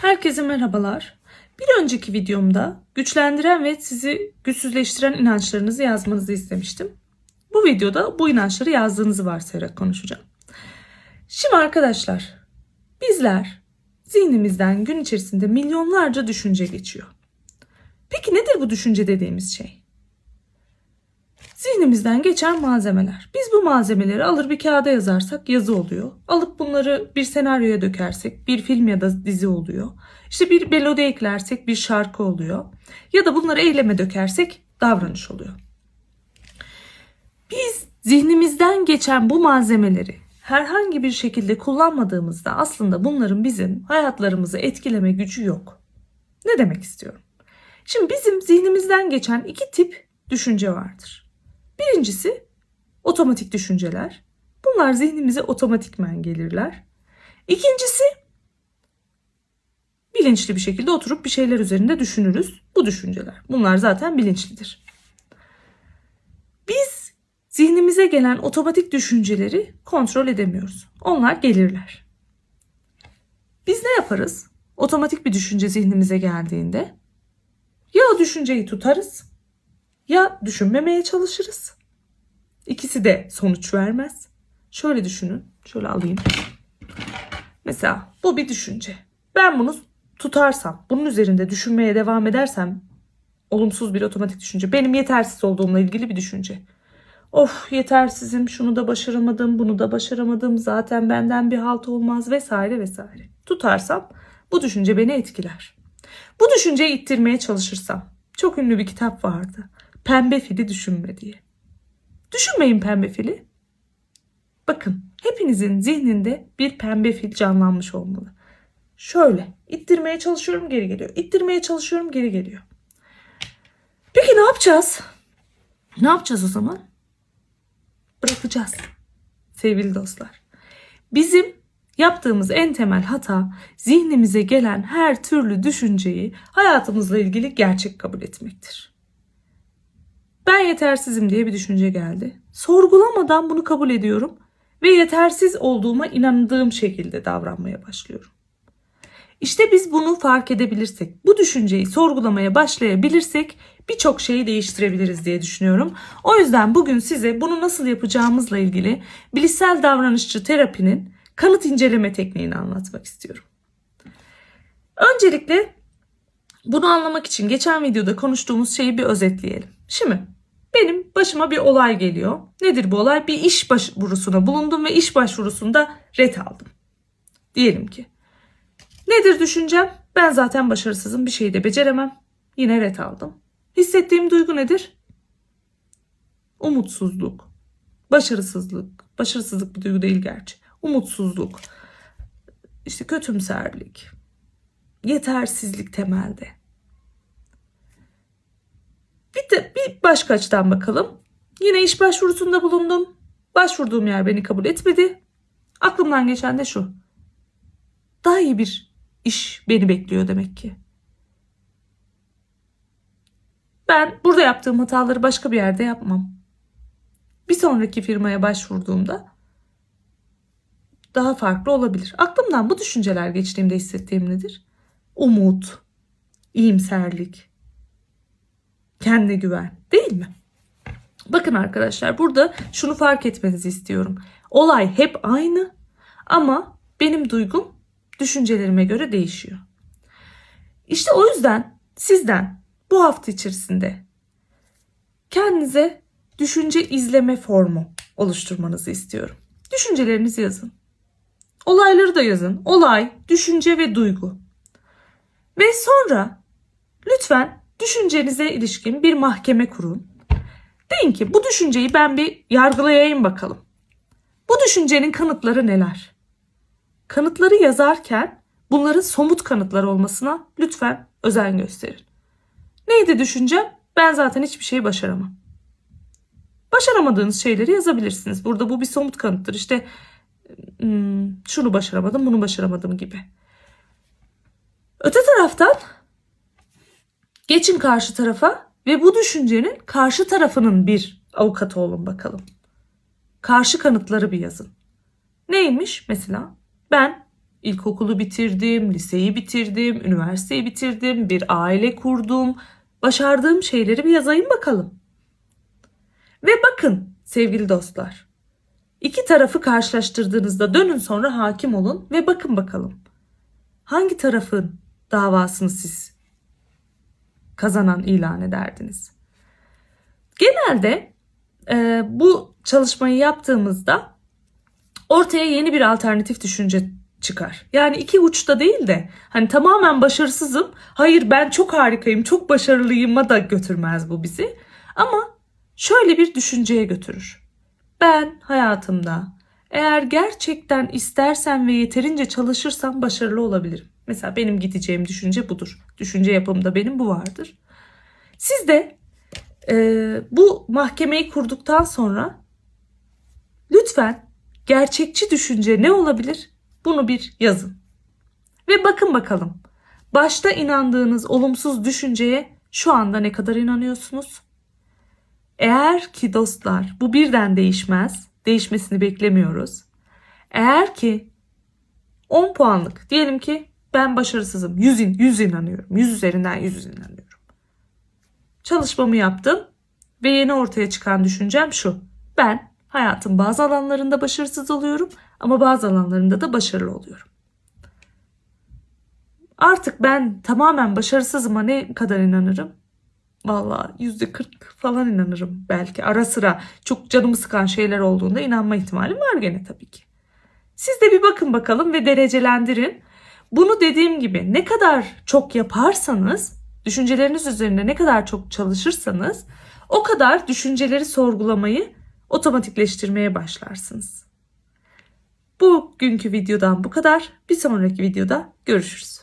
Herkese merhabalar. Bir önceki videomda güçlendiren ve sizi güçsüzleştiren inançlarınızı yazmanızı istemiştim. Bu videoda bu inançları yazdığınızı varsayarak konuşacağım. Şimdi arkadaşlar, bizler zihnimizden gün içerisinde milyonlarca düşünce geçiyor. Peki nedir bu düşünce dediğimiz şey? Zihnimizden geçen malzemeler. Biz bu malzemeleri alır bir kağıda yazarsak yazı oluyor. Alıp bunları bir senaryoya dökersek bir film ya da dizi oluyor. İşte bir melodi eklersek bir şarkı oluyor. Ya da bunları eyleme dökersek davranış oluyor. Biz zihnimizden geçen bu malzemeleri herhangi bir şekilde kullanmadığımızda aslında bunların bizim hayatlarımızı etkileme gücü yok. Ne demek istiyorum? Şimdi bizim zihnimizden geçen iki tip düşünce vardır. Birincisi otomatik düşünceler. Bunlar zihnimize otomatikmen gelirler. İkincisi bilinçli bir şekilde oturup bir şeyler üzerinde düşünürüz. Bu düşünceler. Bunlar zaten bilinçlidir. Biz zihnimize gelen otomatik düşünceleri kontrol edemiyoruz. Onlar gelirler. Biz ne yaparız? Otomatik bir düşünce zihnimize geldiğinde ya o düşünceyi tutarız ya düşünmemeye çalışırız. İkisi de sonuç vermez. Şöyle düşünün. Şöyle alayım. Mesela bu bir düşünce. Ben bunu tutarsam, bunun üzerinde düşünmeye devam edersem olumsuz bir otomatik düşünce. Benim yetersiz olduğumla ilgili bir düşünce. Of yetersizim, şunu da başaramadım, bunu da başaramadım, zaten benden bir halt olmaz vesaire vesaire. Tutarsam bu düşünce beni etkiler. Bu düşünceyi ittirmeye çalışırsam, çok ünlü bir kitap vardı. Pembe fili düşünme diye. Düşünmeyin pembe fili. Bakın hepinizin zihninde bir pembe fil canlanmış olmalı. Şöyle ittirmeye çalışıyorum geri geliyor. İttirmeye çalışıyorum geri geliyor. Peki ne yapacağız? Ne yapacağız o zaman? Bırakacağız. Sevgili dostlar. Bizim yaptığımız en temel hata zihnimize gelen her türlü düşünceyi hayatımızla ilgili gerçek kabul etmektir. Ben yetersizim diye bir düşünce geldi. Sorgulamadan bunu kabul ediyorum ve yetersiz olduğuma inandığım şekilde davranmaya başlıyorum. İşte biz bunu fark edebilirsek, bu düşünceyi sorgulamaya başlayabilirsek birçok şeyi değiştirebiliriz diye düşünüyorum. O yüzden bugün size bunu nasıl yapacağımızla ilgili bilişsel davranışçı terapinin kanıt inceleme tekniğini anlatmak istiyorum. Öncelikle bunu anlamak için geçen videoda konuştuğumuz şeyi bir özetleyelim. Şimdi benim başıma bir olay geliyor. Nedir bu olay? Bir iş başvurusuna bulundum ve iş başvurusunda ret aldım. Diyelim ki. Nedir düşüncem? Ben zaten başarısızım bir şeyi de beceremem. Yine ret aldım. Hissettiğim duygu nedir? Umutsuzluk. Başarısızlık. Başarısızlık bir duygu değil gerçi. Umutsuzluk. İşte kötümserlik. Yetersizlik temelde. Bir de bir başka açıdan bakalım. Yine iş başvurusunda bulundum. Başvurduğum yer beni kabul etmedi. Aklımdan geçen de şu. Daha iyi bir iş beni bekliyor demek ki. Ben burada yaptığım hataları başka bir yerde yapmam. Bir sonraki firmaya başvurduğumda daha farklı olabilir. Aklımdan bu düşünceler geçtiğimde hissettiğim nedir? Umut, iyimserlik, kendine güven değil mi? Bakın arkadaşlar burada şunu fark etmenizi istiyorum. Olay hep aynı ama benim duygum düşüncelerime göre değişiyor. İşte o yüzden sizden bu hafta içerisinde kendinize düşünce izleme formu oluşturmanızı istiyorum. Düşüncelerinizi yazın. Olayları da yazın. Olay, düşünce ve duygu. Ve sonra lütfen düşüncenize ilişkin bir mahkeme kurun. Deyin ki bu düşünceyi ben bir yargılayayım bakalım. Bu düşüncenin kanıtları neler? Kanıtları yazarken bunların somut kanıtlar olmasına lütfen özen gösterin. Neydi düşüncem? Ben zaten hiçbir şey başaramam. Başaramadığınız şeyleri yazabilirsiniz. Burada bu bir somut kanıttır. İşte hmm, şunu başaramadım, bunu başaramadım gibi. Öte taraftan geçin karşı tarafa ve bu düşüncenin karşı tarafının bir avukatı olun bakalım. Karşı kanıtları bir yazın. Neymiş mesela? Ben İlkokulu bitirdim, liseyi bitirdim, üniversiteyi bitirdim, bir aile kurdum. Başardığım şeyleri bir yazayım bakalım. Ve bakın sevgili dostlar. İki tarafı karşılaştırdığınızda dönün sonra hakim olun ve bakın bakalım. Hangi tarafın davasını siz kazanan ilan ederdiniz? Genelde e, bu çalışmayı yaptığımızda ortaya yeni bir alternatif düşünce çıkar. Yani iki uçta değil de hani tamamen başarısızım, hayır ben çok harikayım, çok başarılıyıma da götürmez bu bizi. Ama şöyle bir düşünceye götürür. Ben hayatımda eğer gerçekten istersem ve yeterince çalışırsam başarılı olabilirim. Mesela benim gideceğim düşünce budur. Düşünce yapımda benim bu vardır. Siz de e, bu mahkemeyi kurduktan sonra lütfen gerçekçi düşünce ne olabilir? Bunu bir yazın. Ve bakın bakalım. Başta inandığınız olumsuz düşünceye şu anda ne kadar inanıyorsunuz? Eğer ki dostlar bu birden değişmez, değişmesini beklemiyoruz. Eğer ki 10 puanlık diyelim ki ben başarısızım. 100, in, 100 inanıyorum. 100 üzerinden 100 inanıyorum. Çalışmamı yaptım ve yeni ortaya çıkan düşüncem şu. Ben hayatın bazı alanlarında başarısız oluyorum ama bazı alanlarında da başarılı oluyorum. Artık ben tamamen başarısızıma ne kadar inanırım? Valla yüzde kırk falan inanırım belki. Ara sıra çok canımı sıkan şeyler olduğunda inanma ihtimalim var gene tabii ki. Siz de bir bakın bakalım ve derecelendirin. Bunu dediğim gibi ne kadar çok yaparsanız, düşünceleriniz üzerine ne kadar çok çalışırsanız o kadar düşünceleri sorgulamayı otomatikleştirmeye başlarsınız. Bugünkü videodan bu kadar. Bir sonraki videoda görüşürüz.